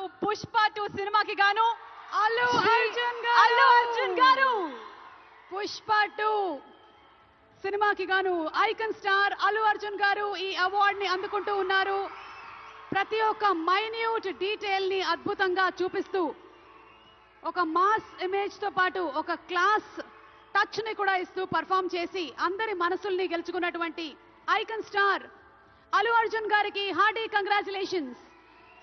గారు పుష్ప టూ సినిమాకి గాను. అల్లు అర్జున్ అల్లు అర్జున్ గారు! పుష్ప టూ సినిమాకి గాను ఐకన్ స్టార్ అల్లు అర్జున్ గారు ఈ అవార్డుని అందుకుంటూ ఉన్నారు. ప్రతి ఒక్క మైన్యూట్ డీటెయిల్ని అద్భుతంగా చూపిస్తూ ఒక మాస్ ఇమేజ్తో పాటు ఒక క్లాస్ టచ్ని కూడా ఇస్తూ పర్ఫామ్ చేసి అందరి మనసుల్ని గెలుచుకున్నటువంటి ఐకన్ స్టార్ అల్లు అర్జున్ గారికి hearty congratulations.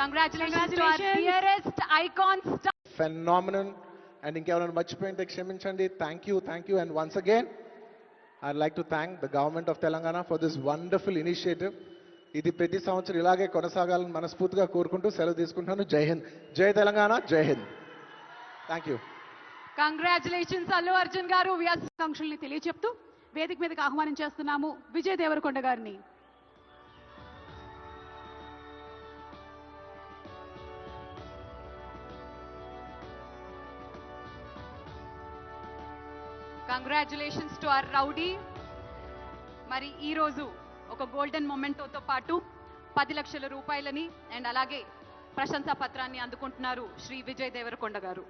Congratulations dearest icon star phenomenon. And ఇంకెవరైనా మర్చిపోయింటే క్షమించండి. Thank you thank you and once again I like to thank the government of Telangana for this wonderful initiative ఇది ప్రతి సంవత్సరం ఇలాగే కొనసాగాలని మనస్ఫూర్తిగా కోరుకుంటూ సెలవు తీసుకుంటున్నాను. జై హింద్. జై తెలంగాణ. జై Hind. Thank you congratulations Allu Arjun గారు. వ్యాస్ ఆకాంక్షల్ని తెలియచెప్తూ వేదిక మీదకి ఆహ్వానం చేస్తున్నాము విజయ్ దేవరకొండ గారిని. Congratulations to our rowdy. మరి ఈరోజు ఒక గోల్డెన్ మొమెంటోతో పాటు పది లక్షల రూపాయలని అండ్ అలాగే ప్రశంసా పత్రాన్ని అందుకుంటున్నారు Shri Vijay Deverakonda garu.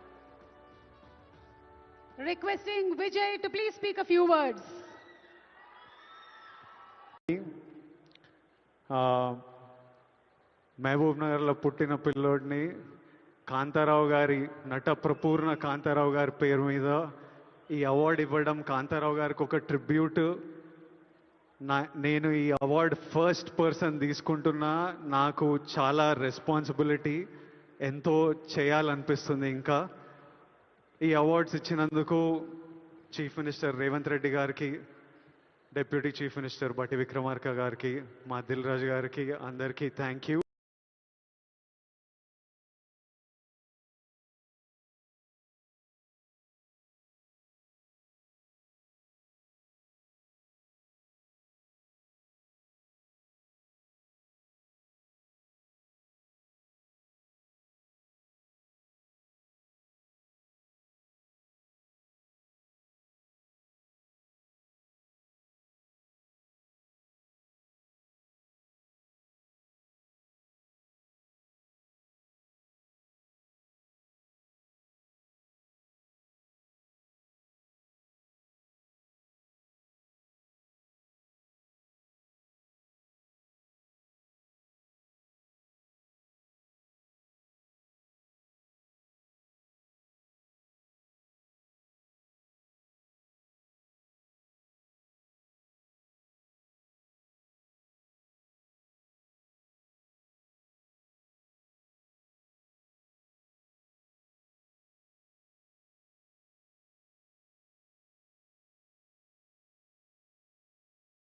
Requesting Vijay to please speak a few words Mahabub నగర్లో పుట్టిన పిల్లోడిని కాంతారావు గారి నట ప్రపూర్ణ కాంతారావు గారి పేరు మీద ఈ అవార్డు ఇవ్వడం కాంతారావు గారికి ఒక ట్రిబ్యూట్ నా నేను ఈ అవార్డు ఫస్ట్ పర్సన్ తీసుకుంటున్నా. నాకు చాలా రెస్పాన్సిబిలిటీ ఎంతో చేయాలనిపిస్తుంది ఇంకా. ఈ అవార్డ్స్ ఇచ్చినందుకు చీఫ్ మినిస్టర్ రేవంత్ రెడ్డి గారికి డిప్యూటీ చీఫ్ మినిస్టర్ బట్టి విక్రమార్క గారికి మా దిల్ రాజు గారికి అందరికీ థ్యాంక్ యూ